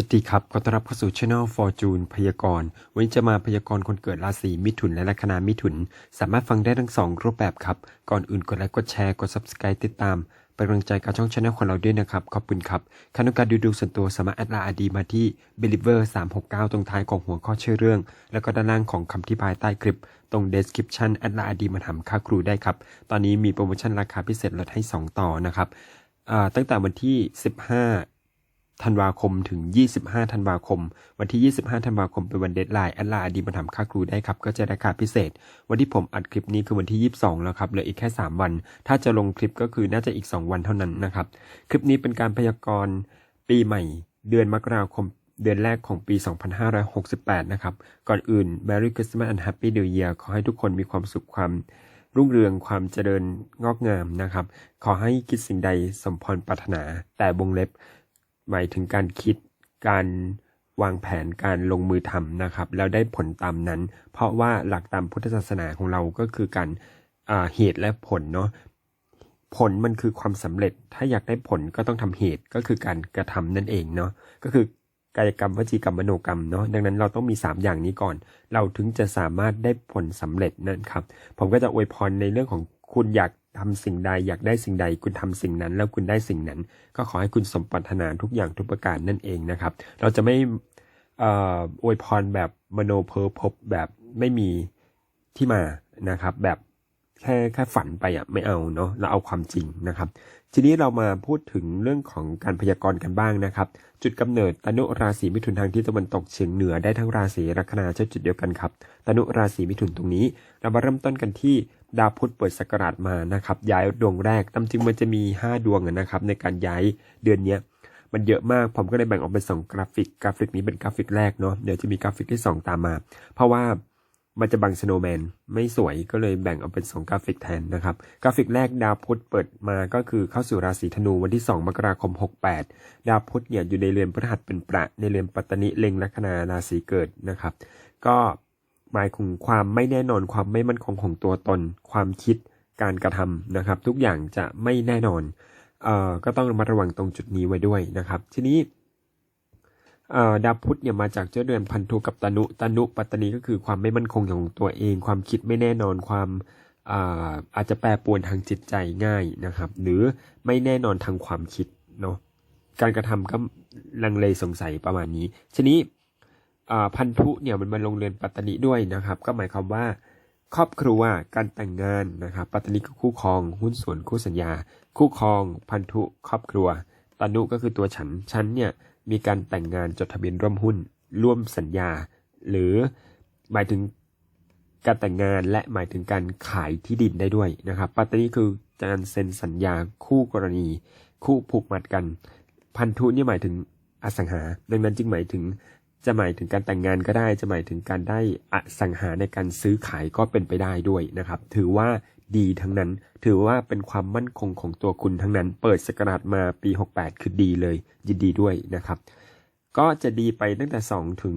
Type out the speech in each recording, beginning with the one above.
สวัสดีครับ ขอต้อนรับเข้าสู่ Channel Fortune พยากรณ์ วันนี้จะมาพยากรณ์คนเกิดราศีมิถุนและลัคนามิถุน สามารถฟังได้ทั้งสองรูปแบบครับ ก่อนอื่นกดไลค์ กดแชร์ กด Subscribe ติดตาม เป็นกำลังใจกับช่อง Channel ของเราด้วยนะครับ ขอบคุณครับคันต้องการดูดวงส่วนตัวสามารถแอดไลน์อดีมาที่ Believer 369 ตรงท้ายของหัวข้อชื่อเรื่อง แล้วก็ด้านล่างของคำที่ปลายใต้คลิป ตรง description แอดไลน์อดีมาทำค่าครูได้ครับ ตอนนี้มีโปรโมชั่นราคาพิเศษลดให้ 2 ต่อนะครับอ่าตั้งแต่วันที่ 15 ธันวาคมถึง 25 ธันวาคม วันที่ 25 ธันวาคมเป็นวันเดทไลน์แอดไลน์อดีมาทำค่าครูได้ครับ ก็จะราคาพิเศษ วันที่ผมอัดคลิปนี้คือวันที่ 22 แล้วครับเหลืออีกแค่ 3 วัน ถ้าจะลงคลิปก็คือน่าจะอีก 2 วันเท่านั้นนะครับ คลิปนี้เป็นการพยากรณ์ปีใหม่ เดือนมกราคมเดือนแรกของปี 2568 นะครับ ก่อนอื่น Merry Christmas and Happy New Year ขอให้ทุกคนมีความสุขความรุ่งเรืองความเจริญงอกงามนะครับ ขอให้คิดสิ่งใดสมพรปรารถนาแต่วงเล็บ หมายถึงการคิดการวางแผนการลงมือทำนะครับ แล้วได้ผลตามนั้น เพราะว่าหลักตามพุทธศาสนาของเราก็คือการเหตุและผลเนาะผลมันคือความสำเร็จถ้าอยากได้ผลก็ต้องทำเหตุก็คือการกระทำนั่นเองเนาะก็คือกายกรรมวจีกรรมมโนกรรมเนาะดังนั้นเราต้องมี 3 อย่างนี้ก่อน เราถึงจะสามารถได้ผลสำเร็จนั่นครับ ผมก็จะอวยพรในเรื่องของคุณอยาก ทำสิ่งใดอยากได้สิ่งใด คุณทำสิ่งนั้น แล้วคุณได้สิ่งนั้น ก็ขอให้คุณสมปรารถนาทุกอย่างทุกประการนั่นเองนะครับ เราจะไม่อวยพรแบบมโนเพอพบแบบไม่มีที่มานะครับ แบบแค่แค่ฝันไปอะไม่เอาเนาะเราเอาความจริงนะครับ ทีนี้เรามาพูดถึงเรื่องของการพยากรณ์กันบ้างนะครับ จุดกำเนิดตนุราศีมิถุนทางทิศตะวันตกเฉียงเหนือได้ทั้งราศีลัคนาใช้จุดเดียวกันครับตนุราศีมิถุนตรงนี้ เรามาเริ่มต้นกันที่ ดาวพุธเปิดสกราชมานะครับ ย้ายดวงแรกตามจริงมันจะมี 5 ดวงนะครับ ในการย้ายเดือนเนี้ยมันเยอะมาก ผมก็เลยแบ่งออกเป็นสองกราฟิก กราฟิกนี้เป็นกราฟิกแรกเนาะ เดี๋ยวจะมีกราฟิกที่ 2 ตามมา เพราะว่ามันจะบังสโนว์แมนไม่สวยก็เลยแบ่งออกเป็น 2 กราฟิกแทนนะครับ กราฟิกแรกดาวพุธเปิดมาก็คือเข้าสู่ราศีธนูวันที่ 2 มกราคม 68 ดาวพุธเนี่ยอยู่ในเรือนพฤหัสเป็นประในเรือนปัตตนิเล็งลัคนาราศีเกิดนะครับ ก็ หมายถึงความไม่แน่นอนความไม่มั่นคงของตัวตน ความคิดการกระทำนะครับ ทุกอย่างจะไม่แน่นอนเอ่อก็ต้องระมัดระวังตรงจุดนี้ไว้ด้วยนะครับ ทีนี้เอ่อดาวพุธเนี่ยมาจากเจ้าเดือนพันธุกับตนุตนุปัตตนีก็คือความไม่มั่นคงของตัวเอง ความคิดไม่แน่นอนความอ่าอาจจะแปรปรวนทางจิตใจง่ายนะครับ หรือไม่แน่นอนทางความคิดเนาะการกระทำก็ลังเลสงสัยประมาณนี้ทีนี้ พันธุเนี่ยมันมาลงเรือนปัตตนีด้วยนะครับ ก็หมายความว่า ครอบครัวการแต่งงานนะครับ ปัตตานีก็คู่ครอง หุ้นส่วนคู่สัญญา คู่ครอง พันธุครอบครัวตานุก็คือตัวฉันฉันเนี่ยมีการแต่งงานจดทะเบียนร่วมหุ้น ร่วมสัญญา หรือหมายถึงการแต่งงานและหมายถึงการขายที่ดินได้ด้วยนะครับปัตตานีคือการเซ็นสัญญาคู่กรณี คู่ผูกมัดกัน พันธุนี่หมายถึงอสังหา ดังนั้นจึงหมายถึง จะหมายถึงการแต่งงานก็ได้ จะหมายถึงการได้อสังหาในการซื้อขายก็เป็นไปได้ด้วยนะครับ ถือว่าดีทั้งนั้น ถือว่าเป็นความมั่นคงของตัวคุณทั้งนั้น เปิดสกราชมาปี 68 คือดีเลย ยินดีด้วยนะครับ ก็จะดีไปตั้งแต่ 2 ถึง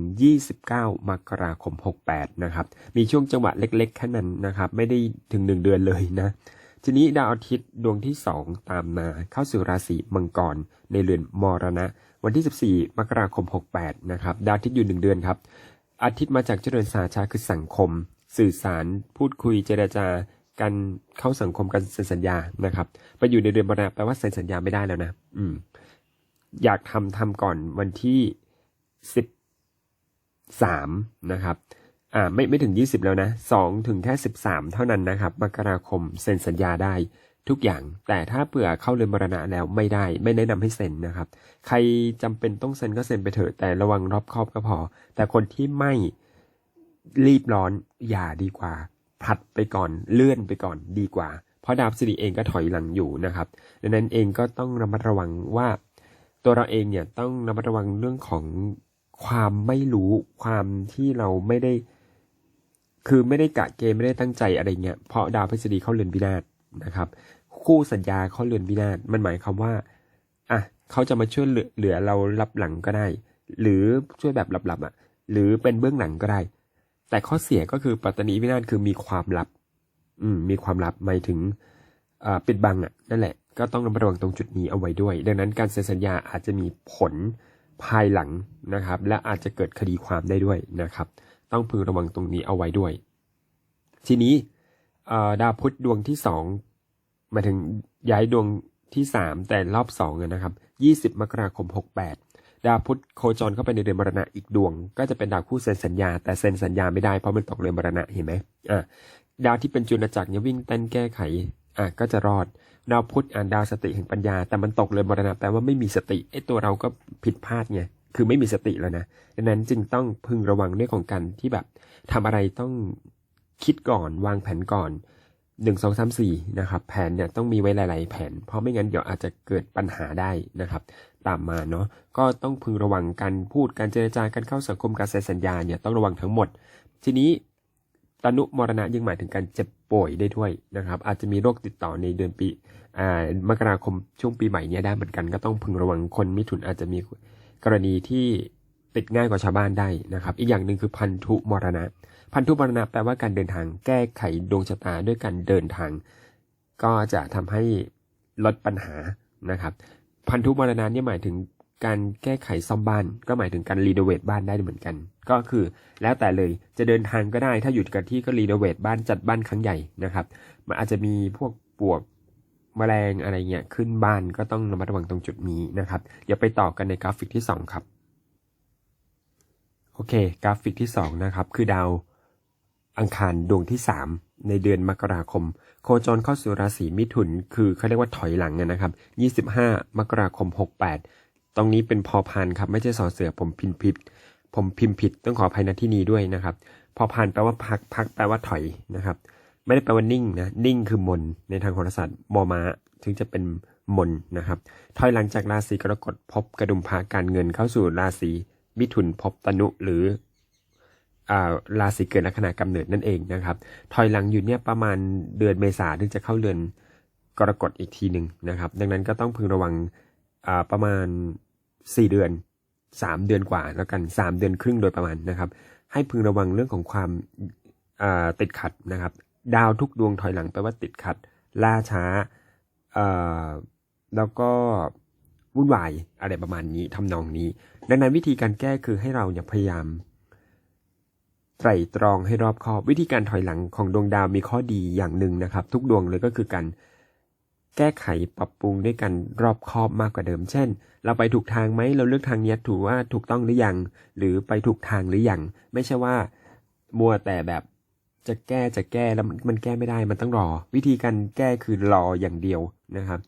29 มกราคม 68 นะครับ มีช่วงจังหวะเล็กๆ แค่นั้นนะครับ ไม่ได้ถึง 1 เดือนเลยนะ ทีนี้ดาวอาทิตย์ดวงที่ 2 ตามมาเข้าสู่ราศีมังกรในเรือนมรณะ วันที่ 14 มกราคม 68 นะครับ ดาวอาทิตย์อยู่ 1 เดือนครับ อาทิตย์มาจากเจริญสาชาคือสังคม สื่อสาร พูดคุย เจรจาการเข้าสังคมการเซ็นสัญญา นะครับ ไปอยู่ในเดือนมรณะแปลว่าเซ็นสัญญาไม่ได้แล้วนะ อืม อยากทำทำก่อนวันที่ 13 นะครับ อ่า ไม่ไม่ถึง 20 แล้วนะ2ถึงแค่ 13 เท่านั้นนะครับ มกราคม เซ็นสัญญาได้ ทุกอย่างแต่ถ้าเผื่อเข้าเรือนมรณะแล้วไม่ได้ไม่แนะนำให้เซ็นนะครับ ใครจำเป็นต้องเซ็นก็เซ็นไปเถอะแต่ระวังรอบคอบก็พอ แต่คนที่ไม่รีบร้อนอย่าดีกว่าผลัดไปก่อนเลื่อนไปก่อนดีกว่า เพราะดาวพฤหัสบดีเองก็ถอยหลังอยู่นะครับดังนั้นเองก็ต้องระมัดระวังว่า ตัวเราเองเนี่ยต้องระมัดระวังเรื่องของความไม่รู้ความที่เราไม่ได้ คือไม่ได้กะเกณไม่ได้ตั้งใจอะไรเงี้ยเพราะดาวพฤหัสเข้าเรือนวินาศ นะครับ คู่สัญญาเข้าเรือนวินาศมันหมายความว่าอะเขาจะมาช่วยเหลือเลอเรารับหลังก็ได้ หรือช่วยแบบลับๆอะ หรือเป็นเบื้องหลังก็ได้ แต่ข้อเสียก็คือปัตตานีวินาศคือมีความลับ อืม มีความลับหมายถึงอ่าปิดบังอะนั่นแหละก็ต้องระมัดระวังตรงจุดนี้เอาไว้ด้วย ดังนั้นการเซ็นสัญญาอาจจะมีผลภายหลังนะครับ และอาจจะเกิดคดีความได้ด้วยนะครับ ต้องพึงระวังตรงนี้เอาไว้ด้วย ทีนี้ ดาวพุธดวงที่สองหมายถึงย้ายดวงที่สามแต่รอบสองนะครับยี่สิบมกราคมหกแปดดาวพุธโคจรเข้าไปในเรือนมรณะอีกดวง ก็จะเป็นดาวคู่เซ็นสัญญา แต่เซ็นสัญญาไม่ได้เพราะมันตกเรือนมรณะเห็นไหมอะดาวที่เป็นจุลจักรเนี่ยวิ่งเต้นแก้ไขอะก็จะรอดดาวพุธอ่านดาวสติแห่งปัญญา แต่มันตกเรือนมรณะแปลว่าไม่มีสติไอ้ตัวเราก็ผิดพลาดไงคือไม่มีสติแล้วนะดังนั้นจึงต้องพึงระวังเรื่องของการที่แบบทำอะไรต้อง คิดก่อนวางแผนก่อนหนึ่งสองสามสี่นะครับแผนเนี่ยต้องมีไว้หลาย ๆ แผน เพราะไม่งั้นเดี๋ยวอาจจะเกิดปัญหาได้นะครับ ตามมาเนาะก็ต้องพึงระวังการพูดการเจรจาการเข้าสังคมการเซ็นสัญญาเนี่ยต้องระวังทั้งหมด ทีนี้ตนุมรณะยังหมายถึงการเจ็บป่วยได้ด้วยนะครับ อาจจะมีโรคติดต่อในเดือนปีอ่ามกราคมช่วงปีใหม่เนี้ยได้เหมือนกันก็ต้องพึงระวังคนมิถุนอาจจะมีกรณีที่ ติดง่ายกว่าชาวบ้านได้นะครับ อีกอย่างหนึ่งคือพันธุมรณะ พันธุมรณะแปลว่าการเดินทางแก้ไขดวงชะตาด้วยการเดินทาง ก็จะทำให้ลดปัญหานะครับ พันธุมรณะนี่หมายถึงการแก้ไขซ่อมบ้าน ก็หมายถึงการรีโนเวทบ้านได้เหมือนกัน ก็คือแล้วแต่เลยจะเดินทางก็ได้ถ้าหยุดกันที่ก็รีโนเวทบ้านจัดบ้านครั้งใหญ่นะครับ มันอาจจะมีพวกปวกแมลงอะไรเงี้ยขึ้นบ้านก็ต้องระมัดระวังตรงจุดนี้นะครับเดี๋ยวไปต่อกันในกราฟิกที่ 2 ครับ โอเค กราฟิกที่ 2 นะครับ คือดาวอังคารดวงที่ 3 ในเดือนมกราคม โคจรเข้าสู่ราศีมิถุน คือเขาเรียกว่าถอยหลังนะครับ 25 มกราคม 68 ตรงนี้เป็นพอพานครับ ไม่ใช่สอเสือผมพิมพ์ผิด ผมพิมพ์ผิดต้องขออภัยณที่นี้ด้วยนะครับ พอพานแปลว่าพักพักแปลว่าถอยนะครับ ไม่ได้แปลว่านิ่งนะ นิ่งคือมน ในทางโหราศาสตร์มอมาถึงจะเป็นมนนะครับ ถอยหลังจากราศีกรกฎพบกระดุมพาการเงินเข้าสู่ราศี มิถุนพบตนุหรืออราศีเกิดลัคนากำเนิดนั่นเองนะครับ ถอยหลังอยู่เนี่ยประมาณเดือนเมษาถึงจะเข้าเดือนกรกฎอีกทีหนึ่งนะครับ ดังนั้นก็ต้องพึงระวังประมาณ 4 เดือน 3 เดือนกว่าแล้วกัน 3 เดือนครึ่งโดยประมาณนะครับ ให้พึงระวังเรื่องของความติดขัดนะครับ ดาวทุกดวงถอยหลังแปลว่าติดขัด ล่าช้าแล้วก็ วุ่นวายอะไรประมาณนี้ทำนองนี้ ดังนั้นวิธีการแก้คือให้เราเนี่ยพยายามไตรตรองให้รอบคอบวิธีการถอยหลังของดวงดาวมีข้อดีอย่างหนึ่งนะครับ ทุกดวงเลยก็คือการแก้ไขปรับปรุงด้วยกันรอบคอบมากกว่าเดิม เช่น เราไปถูกทางไหมเราเลือกทางนี้ถูกว่าถูกต้องหรือยัง หรือไปถูกทางหรือยัง ไม่ใช่ว่า มัวแต่แบบจะแก้จะแก้แล้วมันแก้ไม่ได้มันต้องรอ วิธีการแก้คือรออย่างเดียวนะครับ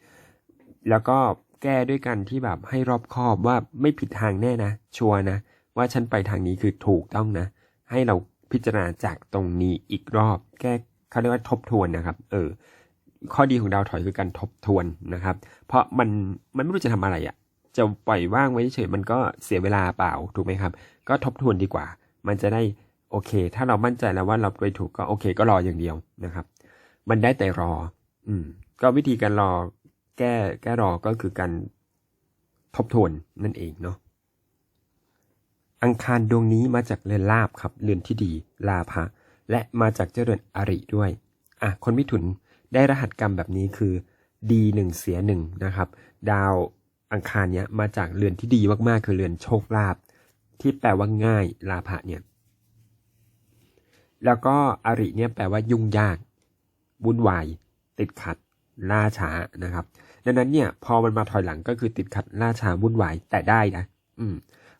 แล้วก็ แก้ด้วยกันที่แบบให้รอบคอบว่าไม่ผิดทางแน่นะ ชัวร์นะ ว่าฉันไปทางนี้คือถูกต้องนะ ให้เราพิจารณาจากตรงนี้อีกรอบ แก้เขาเรียกว่าทบทวนนะครับ เออ ข้อดีของดาวถอยคือการทบทวนนะครับ เพราะมันมันไม่รู้จะทำอะไรอะ่ะ จะปล่อยว่างไว้เฉยมันก็เสียเวลาเปล่าถูกไหมครับ ก็ทบทวนดีกว่า มันจะได้โอเค ถ้าเรามั่นใจแล้วว่าเราไปถูกก็โอเค ก็รออย่างเดียวนะครับ มันได้แต่รอ อืม ก็วิธีการรอ แก้แก้รอก็คือการทบทวนนั่นเองเนาะอังคารดวงนี้มาจากเรือนลาบครับเรือนที่ดีลาภะและมาจากเจรือนอริด้วยอะคนมิถุนได้รหัสกรรมแบบนี้คือดีหนึ่งเสียหนึ่งนะครับ ดาวอังคารเนี้ยมาจากเรือนที่ดีมากๆ คือเรือนโชคลาภที่แปลว่าง่ายลาภะเนี่ย แล้วก็อริเนี่ยแปลว่ายุ่งยากวุ่นวายติดขัด ล่าช้านะครับดังนั้นเนี่ยพอมันมาถอยหลังก็คือติดขัดล่าช้าวุ่นวายแต่ได้นะ อืม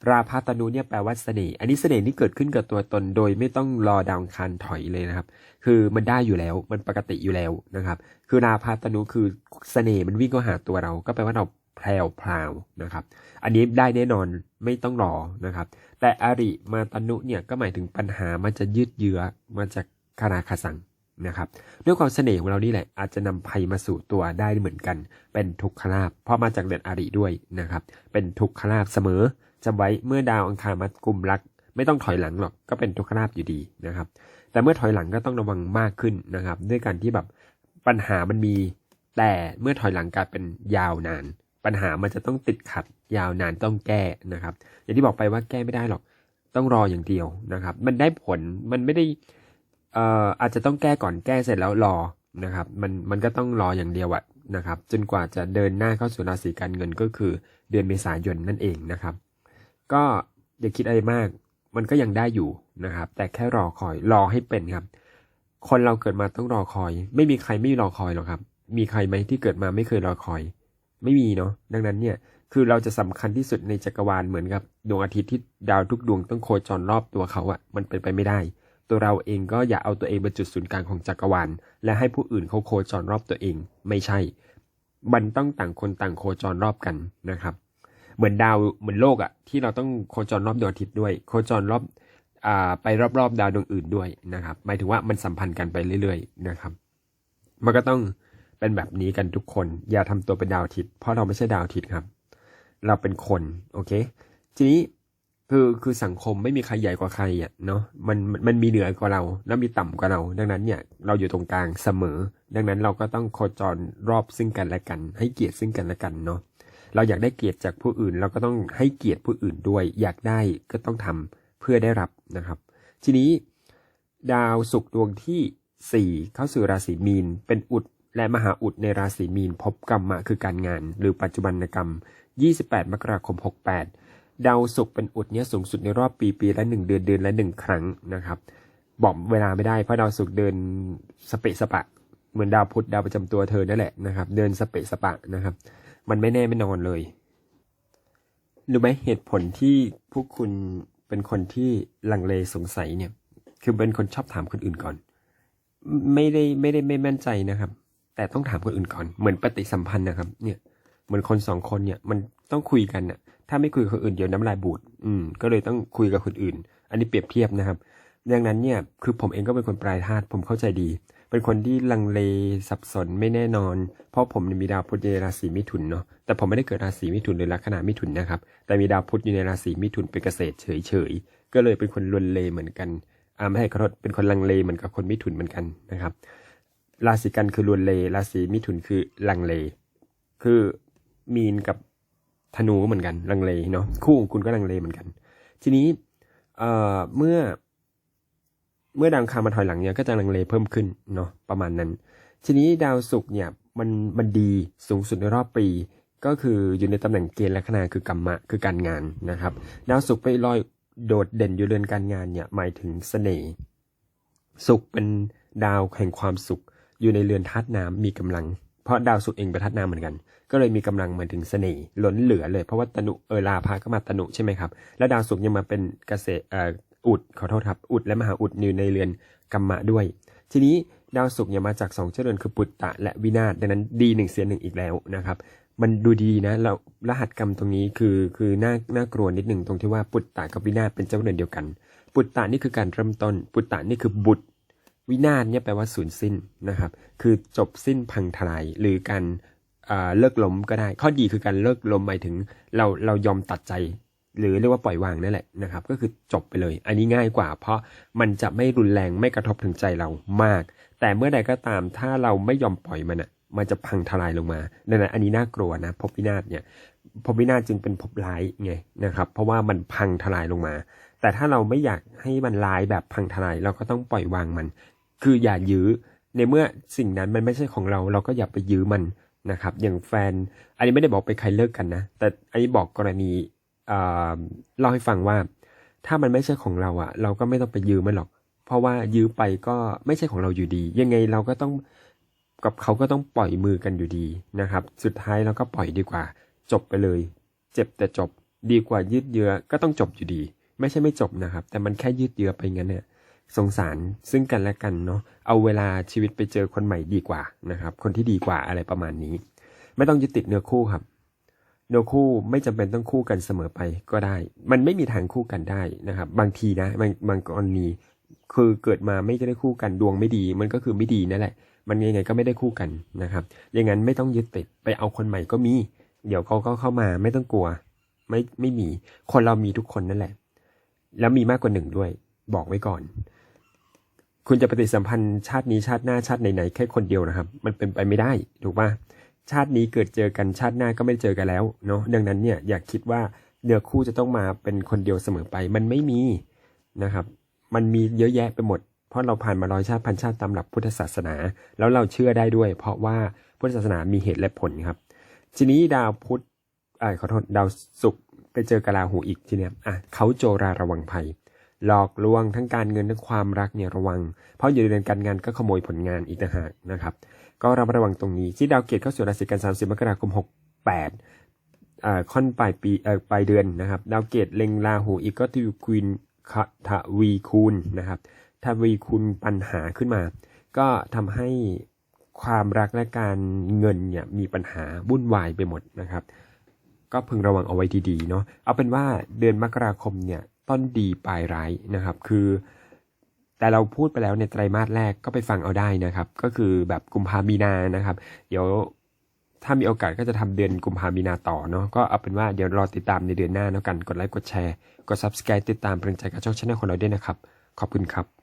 ราพาตนุเนี่ยแปลว่าเสน่ห์อันนี้เสน่ห์นี่เกิดขึ้นกับตัวตนโดยไม่ต้องรอดาวอังคารถอยเลยนะครับ คือมันได้อยู่แล้วมันปกติอยู่แล้วนะครับ คือราพาตนุคือเสน่ห์มันวิ่งเข้าหาตัวเรา ก็แปลว่าเราแพรวพราวนะครับ อันนี้ได้แน่นอนไม่ต้องรอนะครับ แต่อริมาตนุเนี่ยก็หมายถึงปัญหามันจะยืดเยื้อมันจะคาราคาสัง นะครับด้วยความเสน่ห์ของเรานี่แหละอาจจะนำภัยมาสู่ตัวได้เหมือนกัน เป็นทุกขลาภเพราะมาจากเดือนอริด้วยนะครับ เป็นทุกขลาภเสมอจำไว้เมื่อดาวอังคารมากลุ่มรัก ไม่ต้องถอยหลังหรอกก็เป็นทุกขลาภอยู่ดีนะครับ แต่เมื่อถอยหลังก็ต้องระวังมากขึ้นนะครับ ด้วยการที่แบบปัญหามันมี แต่เมื่อถอยหลังกลายเป็นยาวนาน ปัญหามันจะต้องติดขัดยาวนานต้องแก้นะครับ อย่างที่บอกไปว่าแก้ไม่ได้หรอก ต้องรออย่างเดียวนะครับ มันได้ผลมันไม่ได้ เอ่ออาจจะต้องแก้ก่อนแก้เสร็จแล้วรอนะครับ มันมันก็ต้องรออย่างเดียวอะนะครับ จนกว่าจะเดินหน้าเข้าสู่ราศีการเงินก็คือเดือนเมษายนนั่นเองนะครับ ก็อย่าคิดอะไรมาก มันก็ยังได้อยู่นะครับ แต่แค่รอคอยรอให้เป็นครับ คนเราเกิดมาต้องรอคอย ไม่มีใครไม่รอคอยหรอกครับ มีใครไหมที่เกิดมาไม่เคยรอคอย ไม่มีเนาะดังนั้นเนี่ยคือเราจะสำคัญที่สุดในจักรวาลเหมือนกับดวงอาทิตย์ที่ดาวทุกดวงต้องโคจรรอบตัวเขาอะมันเป็นไปไม่ได้ ตัวเราเองก็อย่าเอาตัวเองเป็นจุดศูนย์กลางของจักรวาลและให้ผู้อื่นเขาโคจรรอบตัวเอง ไม่ใช่ มันต้องต่างคนต่างโคจรรอบกันนะครับ เหมือนดาวเหมือนโลกอะที่เราต้องโคจรรอบดวงอาทิตย์ด้วย โคจรรอบอ่าไปรอบๆ ดาวดวงอื่นด้วยนะครับ หมายถึงว่ามันสัมพันธ์กันไปเรื่อย ๆ นะครับ มันก็ต้องเป็นแบบนี้กันทุกคน อย่าทำตัวเป็นดาวอาทิตย์เพราะเราไม่ใช่ดาวอาทิตย์ครับ เราเป็นคนโอเค ทีนี้ คือคือสังคมไม่มีใครใหญ่กว่าใครอะเนาะมันมันมีเหนือกว่าเรา แล้วมีต่ำกว่าเรา ดังนั้นเนี่ยเราอยู่ตรงกลางเสมอ ดังนั้นเราก็ต้องโคจรรอบซึ่งกันและกัน ให้เกียรติซึ่งกันและกันเนาะเราอยากได้เกียรติจากผู้อื่น เราก็ต้องให้เกียรติผู้อื่นด้วย อยากได้ก็ต้องทำเพื่อได้รับนะครับ ทีนี้ ดาวศุกร์ดวงที่ 4 เข้าสู่ราศีมีน เป็นอุดและมหาอุดในราศีมีนพบกรรมะคือการงาน หรือปัจจุบันกรรม 28 มกราคม 68 ดาวศุกร์เป็นอุดเนี้ยสูงสุดในรอบปีปีละ1เดือนเดือนละ1ครั้งนะครับ บอกเวลาไม่ได้เพราะดาวศุกร์เดินสเปะสปะ เหมือนดาวพุธดาวประจำตัวเธอนั่นแหละนะครับ เดินสเปะสปะนะครับ มันไม่แน่ไม่นอนเลยรู้ไหมเหตุผลที่พวกคุณเป็นคนที่ลังเลสงสัยเนี่ย คือเป็นคนชอบถามคนอื่นก่อน ไม่ได้ไม่ได้ไม่มั่นใจนะครับ แต่ต้องถามคนอื่นก่อน เหมือนปฏิสัมพันธ์นะครับ เนี่ย เหมือนคนสองคนเนี่ย มันต้องคุยกันน่ะ ถ้าไม่คุยกับคนอื่นเดี๋ยวน้ำลายบูดอืมก็เลยต้องคุยกับคนอื่น อันนี้เปรียบเทียบนะครับดังนั้นเนี่ยคือผมเองก็เป็นคนปลายธาตุผมเข้าใจดี เป็นคนที่ลังเลสับสนไม่แน่นอน เพราะผมมีดาวพุธอยู่ในราศีมิถุนเนาะแต่ผมไม่ได้เกิดราศีมิถุนหรือลัคนามิถุนนะครับ แต่มีดาวพุธอยู่ในราศีมิถุนเป็นเกษตรเฉยๆก็เลยเป็นคนลวนเลเหมือนกันอ่าไม่ให้ขอโทษเป็นคนลังเลเหมือนกับคนมิถุนเหมือนกันนะครับ ราศีกันคือลวนเลราศีมิถุนคือลังเล คือมีนกับ ธนูก็เหมือนกันลังเลเนาะคู่ของคุณก็ลังเลเหมือนกัน ทีนี้เอ่อเมื่อ เมื่อดาวอังคารมาถอยหลังเนี่ยก็จะลังเลเพิ่มขึ้นเนาะประมาณนั้น ทีนี้ดาวศุกร์เนี่ยมันมันดีสูงสุดในรอบปี ก็คืออยู่ในตำแหน่งเกณฑ์ลัคนาคือกรรมะคือการงานนะครับ ดาวศุกร์ไปลอยโดดเด่นอยู่เรือนการงานเนี่ยหมายถึงเสน่ห์ศุกร์เป็นดาวแห่งความสุข อยู่ในเรือนธาตุน้ำมีกำลัง เพราะดาวศุกเองเป็นธาตุน้ำเหมือนกัน ก็เลยมีกำลังเหมือนถึงเสน่ห์ล้นเหลือเลยเพราะว่าตนุเออลาพาก็มาตนุใช่ไหมครับ แล้วดาวศุกยังมาเป็นเกษตรเอ่ออุดขอโทษครับอุดและมหาอุดอยู่ในเรือนกรรมะด้วย ทีนี้ดาวศุกร์เนี่ยมาจากสองเจริญคือปุตตะและวินาศดังนั้นดีหนึ่งเสียหนึ่งอีกแล้วนะครับ มันดูดีนะแล้วรหัสกรรมตรงนี้คือคือน่าน่ากลัวนิดหนึ่งตรงที่ว่าปุตตะกับวินาศเป็นเจ้าเรือนเดียวกัน ปุตตะนี่คือการเริ่มต้น ปุตตะนี่คือบุตร วินาศเนี่ยแปลว่าสูญสิ้นนะครับ คือจบสิ้นพังทลายหรือการเลิกล้มก็ได้ ข้อดีคือการเลิกล้มหมายถึงเราเรายอมตัดใจ หรือเรียกว่าปล่อยวางนั่นแหละนะครับ ก็คือจบไปเลย อันนี้ง่ายกว่า เพราะมันจะไม่รุนแรงไม่กระทบถึงใจเรามาก แต่เมื่อใดก็ตามถ้าเราไม่ยอมปล่อยมันอะมันจะพังทลายลงมาดังนั้นอันนี้น่ากลัวนะภพวินาศเนี่ยภพวินาศจึงเป็นภพร้ายไงนะครับ เพราะว่ามันพังทลายลงมา แต่ถ้าเราไม่อยากให้มันร้ายแบบพังทลาย เราก็ต้องปล่อยวางมัน คืออย่ายื้อ ในเมื่อสิ่งนั้นมันไม่ใช่ของเรา เราก็อย่าไปยื้อมันนะครับ อย่างแฟน อันนี้ไม่ได้บอกไปใครเลิกกันนะ แต่อันนี้บอกกรณีอ่อเล่าให้ฟังว่า ถ้ามันไม่ใช่ของเราอะเราก็ไม่ต้องไปยื้อมันหรอก เพราะว่ายื้อไปก็ไม่ใช่ของเราอยู่ดี ยังไงเราก็ต้องกับเขาก็ต้องปล่อยมือกันอยู่ดีนะครับ สุดท้ายเราก็ปล่อยดีกว่า จบไปเลย เจ็บแต่จบดีกว่ายืดเยื้อก็ต้องจบอยู่ดี ไม่ใช่ไม่จบนะครับ แต่มันแค่ยืดเยื้อไปงั้นเนี่ย สงสารซึ่งกันและกันเนาะเอาเวลาชีวิตไปเจอคนใหม่ดีกว่านะครับ คนที่ดีกว่าอะไรประมาณนี้ ไม่ต้องยึดติดเนื้อคู่ครับ เนื้อคู่ไม่จำเป็นต้องคู่กันเสมอไปก็ได้ มันไม่มีทางคู่กันได้นะครับ บางทีนะบางบางกรณีคือเกิดมาไม่ได้คู่กันดวงไม่ดี มันก็คือไม่ดีนั่นแหละ มันยังไงก็ไม่ได้คู่กันนะครับอย่างนั้นไม่ต้องยึดติดไปเอาคนใหม่ก็มี เดี๋ยวเขาก็เข้ามาไม่ต้องกลัว ไม่ไม่มีคนเรามีทุกคนนั่นแหละ แล้วมีมากกว่าหนึ่งด้วย บอกไว้ก่อน คุณจะปฏิสัมพันธ์ชาตินี้ชาติหน้าชาติไหนๆแค่คนเดียวนะครับ มันเป็นไปไม่ได้ถูกปะชาตินี้เกิดเจอกันชาติหน้าก็ไม่เจอกันแล้วเนาะดังนั้นเนี่ยอยากคิดว่าเนื้อคู่จะต้องมาเป็นคนเดียวเสมอไป มันไม่มีนะครับ มันมีเยอะแยะไปหมด เพราะเราผ่านมาร้อยชาติพันชาติตามหลักพุทธศาสนา แล้วเราเชื่อได้ด้วย เพราะว่าพุทธศาสนามีเหตุและผลครับ ทีนี้ดาวพุธอ่าขอโทษดาวศุกร์ไปเจอกบลาหูอีกทีเนี้ยอะเขาโจราระวังภัย หลอกลวงทั้งการเงินทั้งความรักเนี่ยระวัง เพราะอยู่ในเดือนการงานก็ขโมยผลงานอีกต่างหากนะครับ ก็ระมัดระวังตรงนี้ ที่ดาวเกตเข้าสู่ราศีกัน 30 มกราคม 68เอ่อค่อนปลายปีเอ่อปลายเดือนนะครับ ดาวเกตเล็งราหูอีกก็ทวีคูณทวีคูณนะครับทวีคูณปัญหาขึ้นมา ก็ทำให้ความรักและการเงินเนี่ยมีปัญหาวุ่นวายไปหมดนะครับ ก็พึงระวังเอาไว้ดีๆเนาะเอาเป็นว่าเดือนมกราคมเนี่ย ต้นดีปลายร้ายนะครับ คือ แต่เราพูดไปแล้วในไตรมาสแรกก็ไปฟังเอาได้นะครับ ก็คือแบบกุมภามีนานะครับ เดี๋ยวถ้ามีโอกาสก็จะทำเดือนกุมภามีนาต่อเนาะก็เอาเป็นว่าเดี๋ยวรอติดตามในเดือนหน้าแล้วกันกดไลค์กดแชร์ กด subscribe ติดตามเป็นใจกับช่องช anel ของเราด้วยนะครับ ขอบคุณครับ